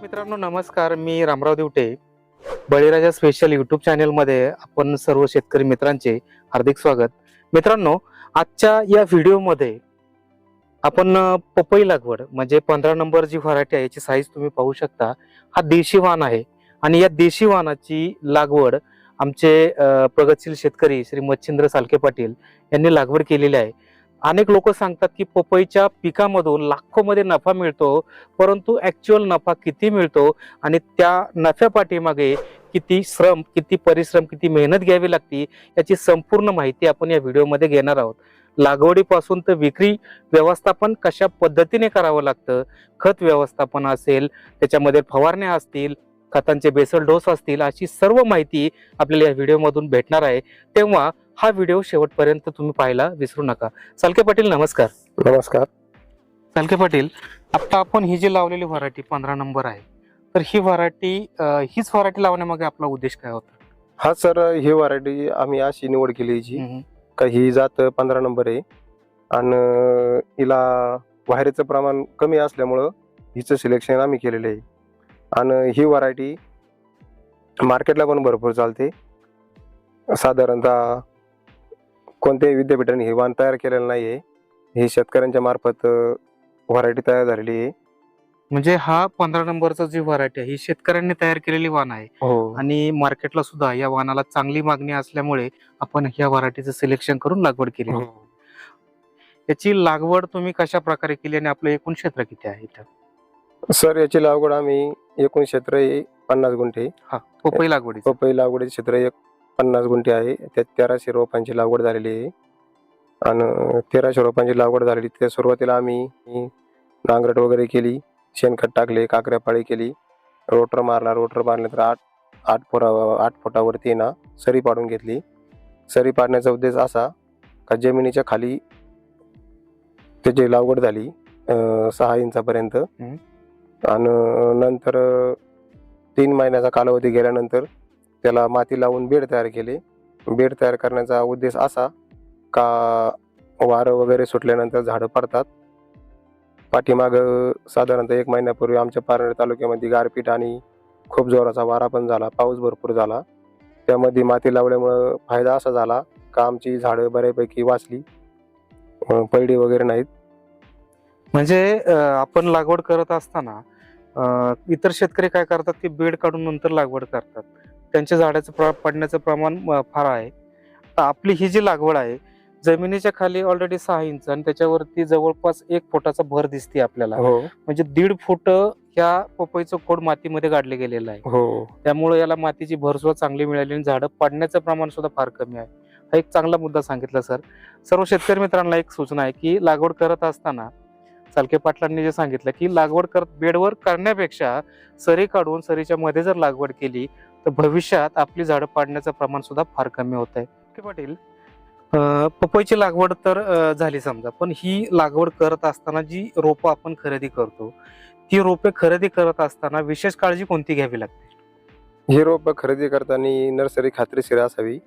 मित्रांनो नमस्कार. मी रामराव दिवटे. बळीराजा special YouTube चॅनेलमध्ये आपण सर्व शेतकरी मित्रांचे हार्दिक स्वागत. मित्रांनो आजच्या या व्हिडिओमध्ये आपण पपई लागवड म्हणजे पंधरा नंबर जी व्हरायटी आहे याची साईज तुम्ही पाहू शकता. हा देशी वाण आहे आणि या देशी वाणाची लागवड आमचे प्रगतशील शेतकरी श्री मच्छिंद्र सालके पाटील यांनी लागवड केलेली आहे. अनेक लोक सांगतात की पपईच्या पिकामधून लाखोमध्ये नफा मिळतो परंतु ॲक्च्युअल नफा किती मिळतो आणि त्या नफ्यापाठीमागे किती श्रम किती परिश्रम किती मेहनत घ्यावी लागते याची संपूर्ण माहिती आपण या व्हिडिओमध्ये घेणार आहोत. लागवडीपासून तर विक्री व्यवस्थापन कशा पद्धतीने करावं लागतं? खत व्यवस्थापन असेल त्याच्यामध्ये फवारण्या असतील खतांचे बेसल डोस असतील अशी सर्व माहिती आपल्याला या व्हिडिओमधून भेटणार आहे. तेव्हा हा व्हिडिओ शेवटपर्यंत तुम्ही पाहायला विसरू नका. सालके पाटील नमस्कार. नमस्कार. चालके पाटील आता आपण ही जी लावलेली व्हरायटी पंधरा नंबर आहे तर ही व्हरायटी हीच व्हरायटी लावण्यामागे आपला उद्देश काय होता? हा सर ही व्हरायटी आम्ही अशी निवड केली हम्म. का ही जात पंधरा नंबर आहे. आणि हिला व्हायरचं प्रमाण कमी असल्यामुळं हिचं सिलेक्शन आम्ही केलेलं आहे. आणि ही व्हरायटी मार्केटला पण भरपूर चालते. साधारणतः कोणत्याही विद्यापीठाने हे वाण तयार केलेलं नाही आहे ही शेतकऱ्यांच्या मार्फत व्हरायटी तयार झालेली आहे. म्हणजे हा पंधरा नंबरचा जी व्हरायटी आहे ही शेतकऱ्यांनी तयार केलेली वाण आहे. हो. आणि मार्केटला सुद्धा या वाणाला चांगली मागणी असल्यामुळे आपण ह्या व्हरायटीचं सिलेक्शन करून लागवड केली. हो. याची लागवड तुम्ही कशा प्रकारे केली आणि आपलं एकूण क्षेत्र किती आहे इथं? सर याची लागवड आम्ही एकूण क्षेत्र पन्नास गुंठे. हा पपई लागवडी पपई लागवडीचे क्षेत्र एक पन्नास गुंठे आहे. त्यात तेराशे रोपांची लागवड झालेली आहे. आणि तेराशे रोपांची लागवड झालेली त्या सुरुवातीला आम्ही नांगरट वगैरे केली शेणखत टाकले काकऱ्या पाळी केली. रोटर मारला रोटर मारल्यानंतर आठ आठ फुटा आठ फुटावरती ना सरी पाडून घेतली. सरी पाडण्याचा उद्देश असा का जमिनीच्या खाली त्याची लागवड झाली सहा इंचापर्यंत. आणि नंतर तीन महिन्याचा कालावधी गेल्यानंतर त्याला माती लावून बेड तयार केले. बेड तयार करण्याचा उद्देश असा का वारं वगैरे सुटल्यानंतर झाडं पडतात. पाठीमागं साधारणतः एक महिन्यापूर्वी आमच्या पारनेर तालुक्यामध्ये गारपीट आणि खूप जोराचा वारा पण झाला पाऊस भरपूर झाला. त्यामध्ये माती लावल्यामुळं फायदा असा झाला का आमची झाडं बऱ्यापैकी वाचली अं, पैडी वगैरे नाहीत. म्हणजे आपण लागवड करत असताना इतर शेतकरी काय करतात की बेड काढून नंतर लागवड करतात. त्यांच्या झाडाचं प्र- पडण्याचं प्रमाण फार आहे. तर आपली ही जी लागवड आहे जमिनीच्या खाली ऑलरेडी सहा इंच आणि त्याच्यावरती जवळपास एक फुटाचा भर दिसते आपल्याला. हो. म्हणजे दीड फूट ह्या पपईचं खोड मातीमध्ये गाडले गेलेलं आहे. हो. त्यामुळे याला मातीची भर सुद्धा चांगली मिळाली आणि झाडं पडण्याचं प्रमाण सुद्धा फार कमी आहे. हा एक चांगला मुद्दा सांगितला सर. सर्व शेतकरी मित्रांना एक सूचना आहे की लागवड करत असताना चालके पाटलांनी जे सांगितलं की लागवड करत बेडवर करण्यापेक्षा सरी काढून सरीच्या मध्ये जर लागवड केली तर भविष्यात आपली झाडं पाडण्याचं प्रमाण सुद्धा फार कमी होत आहे ओके पाटील. पपईची लागवड तर झाली समजा पण ही लागवड करत असताना जी रोपं आपण खरेदी करतो ती रोपे खरेदी करत असताना विशेष काळजी कोणती घ्यावी लागते? ही रोपं खरेदी करताना नर्सरी खात्रीशीर असावी.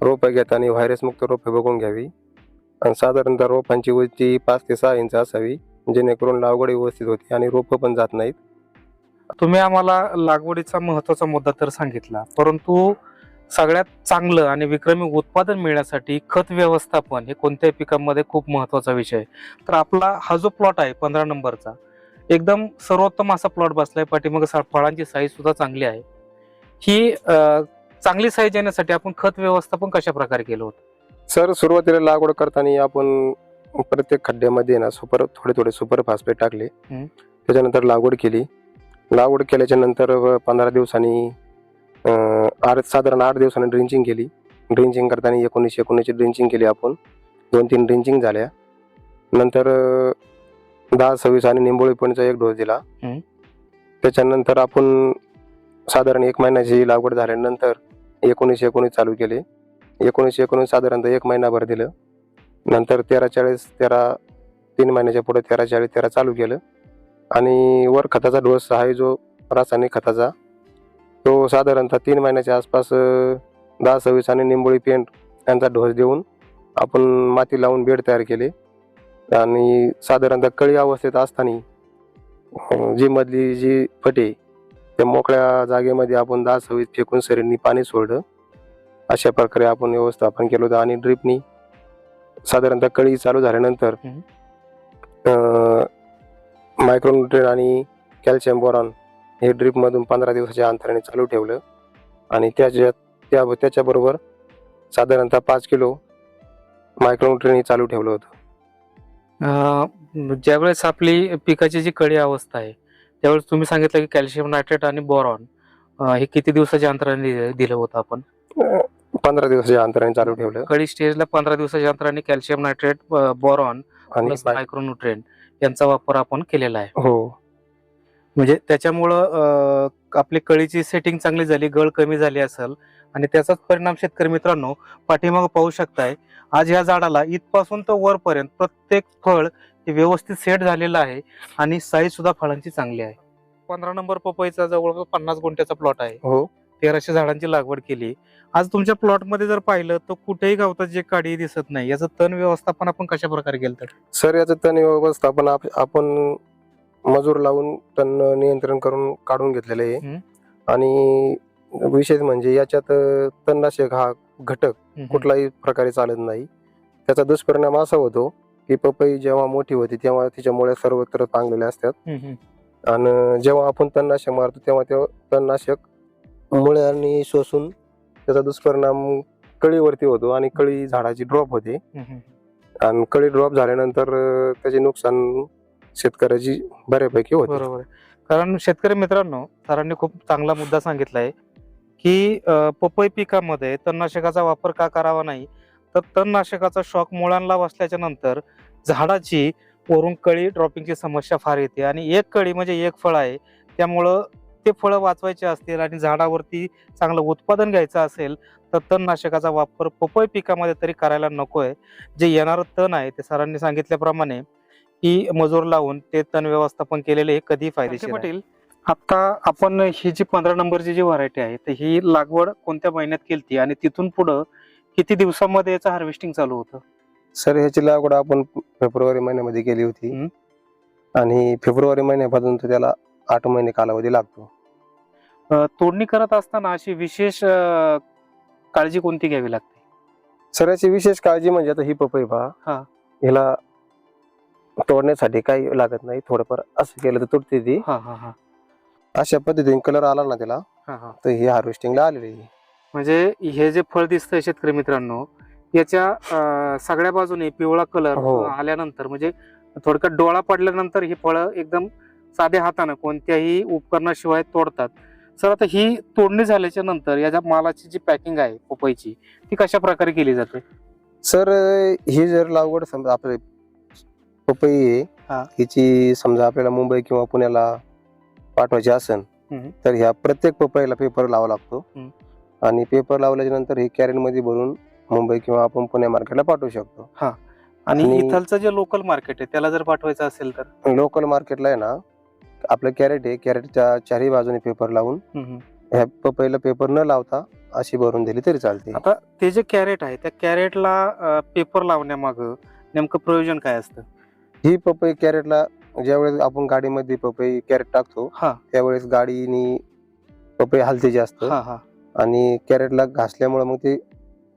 रोपं घेताना व्हायरसमुक्त रोपे बघून घ्यावी. आणि साधारणतः रोपांची उंची पाच ते सहा इंच असावी जेणेकरून लागवड व्यवस्थित होते आणि रोपं पण जात नाहीत. तुम्ही आम्हाला लागवडीचा महत्त्वाचा मुद्दा तर सांगितला परंतु सगळ्यात चांगलं आणि विक्रमी उत्पादन मिळण्यासाठी खत व्यवस्थापन हे कोणत्याही पिकांमध्ये खूप महत्त्वाचा विषय आहे. तर आपला हा जो प्लॉट आहे पंधरा नंबरचा एकदम सर्वोत्तम असा प्लॉट बसलाय पाठीमागे फळांची साईज सुद्धा चांगली आहे. ही चांगली साईज येण्यासाठी आपण खत व्यवस्थापन कशा प्रकारे केलं होतं? सर सुरुवातीला लागवड करताना आपण प्रत्येक खड्ड्यामध्ये ना सुपर थोडे थोडे सुपर फॉस्फेट टाकले. त्याच्यानंतर लागवड केली. लागवड केल्याच्यानंतर पंधरा दिवसांनी आठ साधारण आठ दिवसांनी ड्रिंचिंग केली. ड्रिंचिंग करताना एकोणीसशे एकोणीसची ड्रिंचिंग केली आपण. दोन तीन ड्रिंचिंग झाल्या. नंतर दहा सव्वीस आणि निंबोळी पणचा एक डोस दिला. त्याच्यानंतर आपण साधारण एक महिन्याची लागवड झाल्यानंतर एकोणीसशे एकोणीस चालू केले. एकोणीसशे एकोणीस साधारणतः एक महिनाभर दिलं. नंतर तेरा चाळीस तेरा तीन महिन्याच्या पुढे तेरा चाळीस तेरा चालू केलं. आणि वर खताचा डोस आहे जो रासायनिक खताचा. तो साधारणतः तीन महिन्याच्या आसपास दहा सव्वीस आणि निंबोळी पेंट यांचा डोस देऊन आपण माती लावून बेड तयार केले. आणि साधारणतः कळी अवस्थेत असताना जी मधली जी फट त्या मोकळ्या जागेमध्ये आपण दहा सव्वीस फेकून सरींनी पाणी सोडलं. अशा प्रकारे आपण व्यवस्थापन केलं होतं आणि ड्रिपनी साधारणतः कळी चालू झाल्यानंतर. मायक्रोन्युट्रेन आणि कॅल्शियम बोरॉन हे ड्रिपमधून पंधरा दिवसाच्या अंतराने चालू ठेवलं. आणि त्याच्या त्या त्याच्याबरोबर साधारणतः पाच किलो मायक्रोन्युट्रेन चालू ठेवलं होतं. ज्यावेळेस आपली पिकाची जी कळी अवस्था आहे त्यावेळेस तुम्ही सांगितलं की कॅल्शियम नायट्रेट आणि बोरॉन हे किती दिवसाच्या अंतराने दिलं- होतं आपण? पंधरा दिवसाच्या अंतराने चालू ठेवलं. कळी स्टेजला पंधरा दिवसाच्या अंतराने कॅल्शियम नायट्रेट बोरॉन आणि प्लस मायक्रोन्युट्रेन यांचा वापर आपण केलेला आहे. हो. म्हणजे त्याच्यामुळं आपली कळीची सेटिंग चांगली झाली गळ कमी झाली असेल आणि त्याचाच परिणाम शेतकरी मित्रांनो पाठीमागं पाहू शकताय. आज या झाडाला इथपासून तर वरपर्यंत प्रत्येक फळ हे व्यवस्थित सेट झालेलं आहे आणि साईज सुद्धा फळांची चांगली आहे. पंधरा नंबर पपईचा जवळपास पन्नास गुंठ्याचा प्लॉट आहे. हो. तेराशे झाडांची लागवड केली. आज तुमच्या प्लॉटमध्ये जर पाहिलं तर कुठेही गावतात जे काडी दिसत नाही. याचं तण व्यवस्थापन आपण कशा प्रकारे केलं तर? सर याचं तण व्यवस्थापन आप- आपण मजूर लावून तण नियंत्रण करून काढून घेतलेलं आहे. आणि विशेष म्हणजे याच्यात तणनाशक हा घटक कुठलाही प्रकारे चालत नाही. त्याचा दुष्परिणाम असा होतो की पपई जेव्हा मोठी होती तेव्हा तिच्या मुळ्या सर्वत्र पांगलेल्या असतात. हम्म, हम्म. आणि जेव्हा आपण तणनाशक मारतो तेव्हा ते तणनाशक मुळ्यांनी शोषून त्याचा दुष्परिणाम कळीवरती होतो आणि कळी झाडाची ड्रॉप होते. आणि कळी ड्रॉप झाल्यानंतर त्याचे नुकसान शेतकऱ्याची बऱ्यापैकी होते. बरोबर आहे. कारण शेतकरी मित्रांनो सरांनी खूप चांगला मुद्दा सांगितलाय की अं, पपई पिकामध्ये तणनाशकाचा वापर का करावा नाही? तर तणनाशकाचा शॉक मुळांना बसल्याच्या नंतर झाडाची वरून कळी ड्रॉपिंगची समस्या फार येते. आणि एक कळी म्हणजे एक फळ आहे. त्यामुळं ते फळं वाचवायचे असतील आणि झाडावरती चांगलं उत्पादन घ्यायचं असेल तर तणनाशकाचा वापर पपई पिकामध्ये तरी करायला नकोय. जे येणारं तण आहे ते सरांनी सांगितल्याप्रमाणे की मजूर लावून ते तण व्यवस्थापन केलेले हे कधी फायदेशीर पाटील. आता आपण ही जी पंधरा नंबरची जी व्हरायटी आहे तर ही लागवड कोणत्या महिन्यात केली आणि तिथून पुढं किती दिवसामध्ये याचं हार्वेस्टिंग चालू होतं? सर ह्याची लागवड आपण फेब्रुवारी महिन्यामध्ये केली होती. आणि फेब्रुवारी महिन्यापासून त्याला आठ महिने कालावधी लागतो अं, तोडणी करत असताना अशी विशेष अं, काळजी कोणती घ्यावी लागते सर याची विशेष काळजी म्हणजे आता ही पपई हा. पहा हिला तोडण्यासाठी काही लागत नाही थोडंफार असं केलं तर तुटते ती हा हा हा अशा पद्धतीने कलर आला ना त्याला हा हा तर ही हार्वेस्टिंगला आलेली आहे. म्हणजे हे जे फळ दिसतंय शेतकरी मित्रांनो याच्या अं, सगळ्या बाजूने पिवळा कलर हो. आल्यानंतर म्हणजे थोडक्यात डोळा पडल्यानंतर ही फळं एकदम साध्या हातानं कोणत्याही उपकरणाशिवाय तोडतात सर आता ही तोडणी झाल्याच्यानंतर याच्या मालाची जी पॅकिंग आहे पपईची ती कशा प्रकारे केली जाते सर ही जर लागवड समजा आपले पपई. आहे हिची समजा आपल्याला मुंबई किंवा पुण्याला पाठवायची असेल. तर ह्या प्रत्येक पपईला पेपर लावा लागतो. आणि पेपर लावल्याच्या नंतर ही कॅरेटमध्ये भरून मुंबई किंवा आपण पुणे मार्केटला पाठवू शकतो आणि- इथलचं जे लोकल मार्केट आहे त्याला जर पाठवायचं असेल तर लोकल मार्केटला आहे ना आपलं कॅरेट आहे कॅरेटच्या चारही बाजूने पेपर लावून ह्या पपईला पेपर न लावता अशी भरून दिली तरी चालते. आता ते जे कॅरेट आहे त्या कॅरेटला पेपर लावण्यामाग नेमकं प्रयोजन काय असतं? ही पपई कॅरेटला ज्यावेळेस आपण गाडीमध्ये पपई कॅरेट टाकतो हा. त्यावेळेस गाडीनी पपई हलते जास्त. आणि कॅरेटला घासल्यामुळे मग ते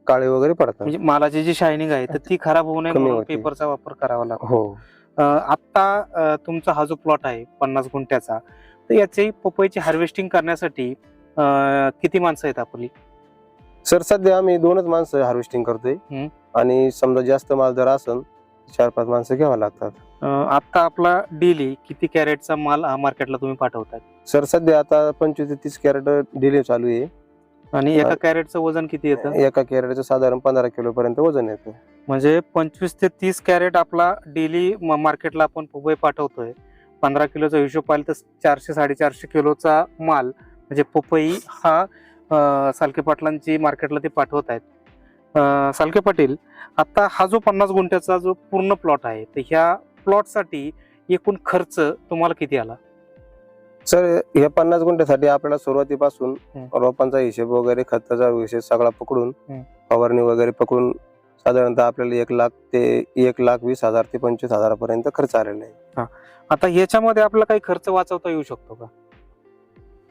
काळे वगैरे पडतात. म्हणजे मालाची जी शायनिंग आहे तर ती खराब होऊ नये. पेपरचा वापर करावा लागतो. हो. अं, आता अं, तुमचा हा जो प्लॉट आहे पन्नास गुंठ्याचा तर याची पपईची हार्वेस्टिंग करण्यासाठी किती माणसं आहेत आपली? सर सध्या आम्ही दोनच माणसं हार्वेस्टिंग करतोय. आणि समजा जास्त माल जर असेल चार पाच माणसं घ्यावं लागतात. आता आपला डेली किती कॅरेटचा माल मार्केटला तुम्ही पाठवताय? सर सध्या आता पंचवीस ते तीस कॅरेट डिले चालू आहे. आणि एका कॅरेटचं वजन किती येतं? एका कॅरेटचं साधारण पंधरा किलो पर्यंत वजन येतं. म्हणजे पंचवीस ते तीस कॅरेट आपला डेली मार्केटला आपण पपई पाठवतोय. पंधरा किलोचा हिशोब पाहिला तर चारशे साडेचारशे किलोचा माल म्हणजे पपई हा सालके पाटलांची मार्केटला ते पाठवत आहेत. सालके पाटील आता हा जो पन्नास गुंठ्याचा जो पूर्ण प्लॉट आहे तर ह्या प्लॉटसाठी एकूण खर्च तुम्हाला किती आला? सर ह्या पन्नास गुंठ्यासाठी आपल्याला सुरुवातीपासून. रोपांचा हिशोब वगैरे खताचा हिशोब सगळा पकडून. फवारणी वगैरे पकडून साधारणतः आपल्याला एक लाख ते एक लाख वीस हजार ते पंचवीस हजारापर्यंत खर्च आलेला आहे आता याच्यामध्ये आपला काही खर्च वाचवता येऊ शकतो का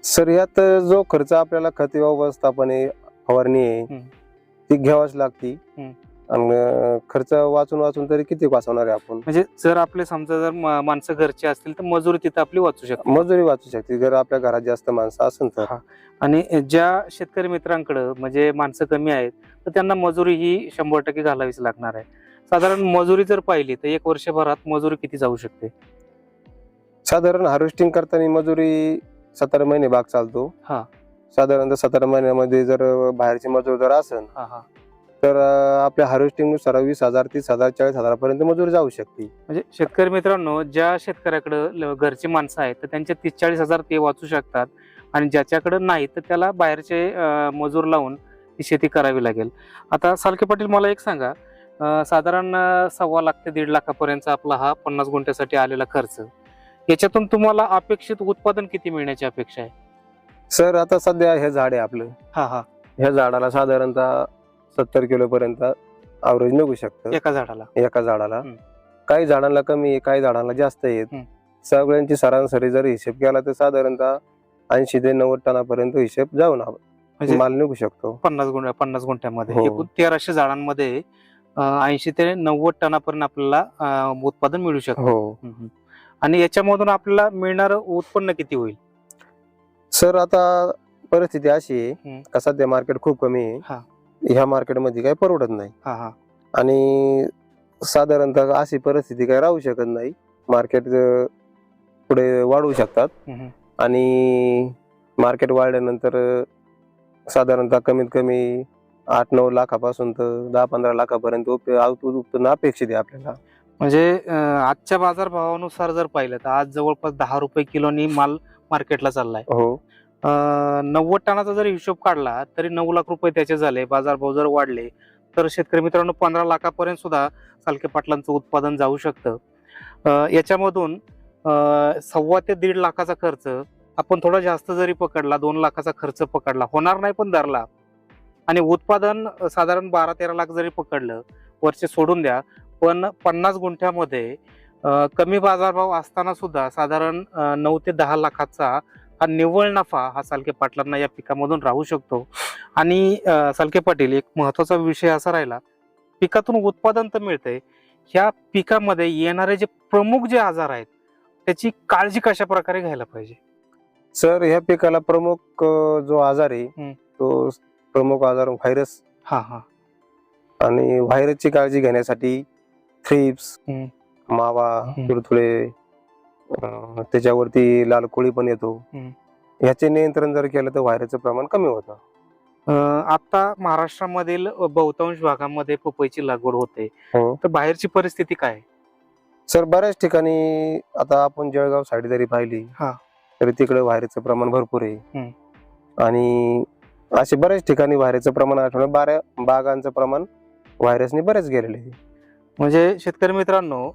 सर यात जो खर्च आपल्याला खत व्यवस्थापन आहे फवारणी आहे. ती घ्यावाच लागती. आणि खर्च वाचून वाचून तरी किती वाचवणार आहे आपण? म्हणजे जर आपले समजा जर म- माणसं घरची असतील तर मजुरी तिथं आपली वाचू शकते. मजुरी वाचू शकते. जर आपल्या घरात जास्त माणसं असेल तर. हा. आणि ज्या शेतकरी मित्रांकडे म्हणजे माणसं कमी आहेत तर त्यांना मजुरी ही शंभर टक्के घालावीच लागणार आहे. साधारण मजुरी जर पाहिली तर एक वर्षभरात मजुरी किती जाऊ शकते? साधारण हार्वेस्टिंग करताना मजुरी सतरा महिने बाग चालतो. हा. साधारणतः सतरा महिन्यामध्ये जर बाहेरची मजूर जर असेल हा हा. तर आपल्या हार्वेस्टिंगनुसार वीस हजार तीस हजार चाळीस हजारापर्यंत मजुरी जाऊ शकते म्हणजे शेतकरी मित्रांनो ज्या शेतकऱ्याकडे घरची माणसं आहेत तर त्यांचे तीस चाळीस हजार ते वाचू शकतात. आणि ज्याच्याकडे नाही तर त्याला बाहेरचे मजूर लावून ही शेती करावी लागेल. आता सालके पाटील मला एक सांगा. साधारण सव्वा लाख ते दीड लाखापर्यंत आपला हा पन्नास गुंठ्यासाठी आलेला खर्च. याच्यातून तुम्हाला अपेक्षित उत्पादन किती मिळण्याची अपेक्षा आहे? सर आता सध्या हे झाड आहे आपलं. हा हा. ह्या झाडाला साधारणतः सत्तर किलो पर्यंत अवरेज निघू शकतं एका झाडाला एका झाडाला हम्म. काही झाडांना कमी आहे काही झाडांना जास्त आहेत हम्म. सगळ्यांची सरासरी जर हिशेब केला तर साधारणतः ऐंशी ते नव्वद टनापर्यंत हिशेब जाऊन म्हणजे माल निघू शकतो पन्नास गुंठ्या पन्नास गुंठ्यामध्ये हो. एकूण तेराशे झाडांमध्ये ऐंशी ते नव्वद टनापर्यंत आपल्याला अं, उत्पादन मिळू शकतं हो हम्म. आणि याच्यामधून आपल्याला मिळणार उत्पन्न किती होईल सर आता परिस्थिती अशी आहे. का सध्या मार्केट खूप कमी हा. आहे ह्या मार्केटमध्ये काही परवडत नाही. हा हा. आणि साधारणतः अशी परिस्थिती काही राहू शकत नाही. मार्केट पुढे वाढवू शकतात. हम्म. आणि मार्केट वाढल्यानंतर साधारणतः कमीत कमी आठ नऊ लाखापासून तर दहा पंधरा लाखापर्यंत उप- उत्पन्न अपेक्षित आहे आपल्याला. म्हणजे अं, आजच्या बाजार भावानुसार जर पाहिलं तर आज जवळपास दहा रुपये किलोनी माल मार्केटला चाललाय. हो. नव्वद टनाचा जर हिशोब काढला तरी नऊ लाख रुपये त्याचे झाले बाजारभाव जर वाढले तर शेतकरी मित्रांनो पंधरा लाखापर्यंत सुद्धा सालके पाटलांचं उत्पादन जाऊ शकतं. याच्यामधून सव्वा ते दीड लाखाचा खर्च आपण थोडा जास्त जरी पकडला दोन लाखाचा खर्च पकडला होणार नाही पण धरला आणि उत्पादन साधारण बारा तेरा लाख जरी पकडलं वर्ष सोडून द्या पण पन्नास गुंठ्यामध्ये कमी बाजारभाव असताना सुद्धा साधारण नऊ ते दहा लाखाचा हा निव्वळ नफा हा सालके पाटलांना या पिकामधून राहू शकतो आणि सालके पाटील एक महत्त्वाचा विषय असा राहिला पिकातून उत्पादन तर मिळतंय ह्या पिकामध्ये येणारे जे प्रमुख जे आजार आहेत त्याची काळजी कशा प्रकारे घ्यायला पाहिजे सर ह्या पिकाला प्रमुख जो आजार आहे. तो प्रमुख आजार व्हायरस हा हा आणि व्हायरसची काळजी घेण्यासाठी थ्रिप्स. मावा हम्म. अं, त्याच्यावरती लाल कोळी पण येतो हम्म. ह्याचे नियंत्रण जर केलं तर व्हायरसचं प्रमाण कमी होतं आता महाराष्ट्रामधील बहुतांश भागामध्ये पपईची लागवड होते हो तर बाहेरची परिस्थिती काय आहे? सर बऱ्याच ठिकाणी आता आपण जळगाव साईड जरी पाहिली हा. तरी तिकडे व्हायरसचं प्रमाण भरपूर आहे. आणि असे बऱ्याच ठिकाणी व्हायरसचं प्रमाण आठवण बाऱ्या बागांचं प्रमाण व्हायरसने बरेच गेलेले आहे म्हणजे शेतकरी मित्रांनो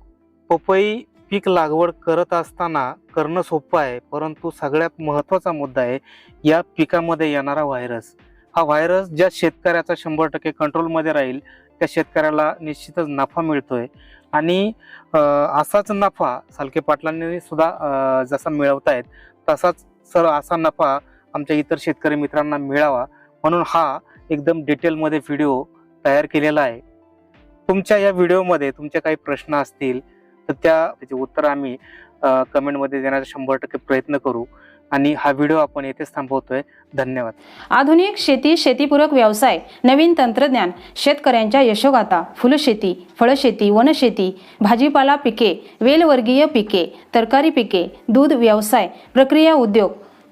पपई पीक लागवड करत असताना करणं सोपं आहे परंतु सगळ्यात महत्त्वाचा मुद्दा आहे या पिकामध्ये येणारा व्हायरस हा व्हायरस ज्या शेतकऱ्याचा शंभर टक्के कंट्रोलमध्ये राहील त्या शेतकऱ्याला निश्चितच नफा मिळतोय. आणि असाच नफा सालके पाटलांनी सुद्धा अं, जसा मिळवतायत तसाच सर असा नफा आमच्या इतर शेतकरी मित्रांना मिळावा म्हणून हा एकदम डिटेलमध्ये व्हिडिओ तयार केलेला आहे. तुमच्या या व्हिडिओमध्ये तुमचे काही प्रश्न असतील तर त्या त्याचे उत्तर आम्ही कमेंटमध्ये देण्याचा शंभर टक्के प्रयत्न करू. आणि हा व्हिडिओ आपण येथेच थांबवतोय. धन्यवाद. आधुनिक शेती शेतीपूरक व्यवसाय नवीन तंत्रज्ञान शेतकऱ्यांच्या यशोगाथा फुलशेती फळशेती वनशेती भाजीपाला पिके वेलवर्गीय पिके तरकारी पिके दूध व्यवसाय प्रक्रिया उद्योग